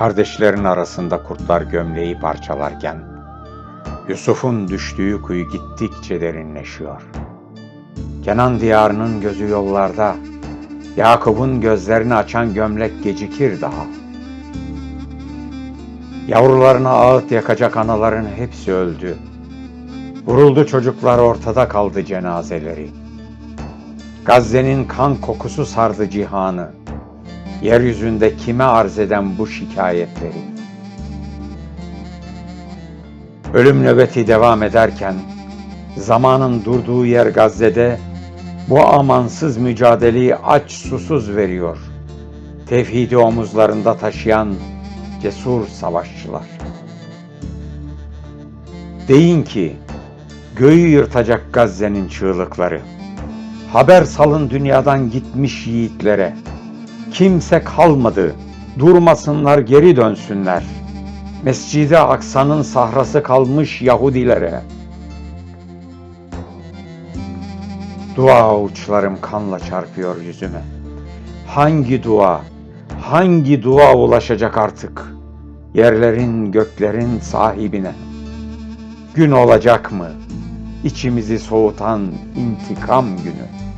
Kardeşlerin arasında kurtlar gömleği parçalarken, Yusuf'un düştüğü kuyu gittikçe derinleşiyor. Kenan diyarının gözü yollarda, Yakup'un gözlerini açan gömlek gecikir daha. Yavrularına ağıt yakacak anaların hepsi öldü. Vuruldu çocuklar ortada kaldı cenazeleri. Gazze'nin kan kokusu sardı cihanı. Yeryüzünde kime arz eden bu şikayetleri? Ölüm nöbeti devam ederken, zamanın durduğu yer Gazze'de bu amansız mücadeleyi aç susuz veriyor. Tevhidi omuzlarında taşıyan cesur savaşçılar. Deyin ki, göğü yırtacak Gazze'nin çığlıkları. Haber salın dünyadan gitmiş yiğitlere. Kimse kalmadı, durmasınlar geri dönsünler. Mescid-i Aksa'nın sahrası kalmış Yahudilere. Dua avuçlarım kanla çarpıyor yüzüme. Hangi dua, hangi dua ulaşacak artık yerlerin göklerin sahibine? Gün olacak mı? İçimizi soğutan intikam günü.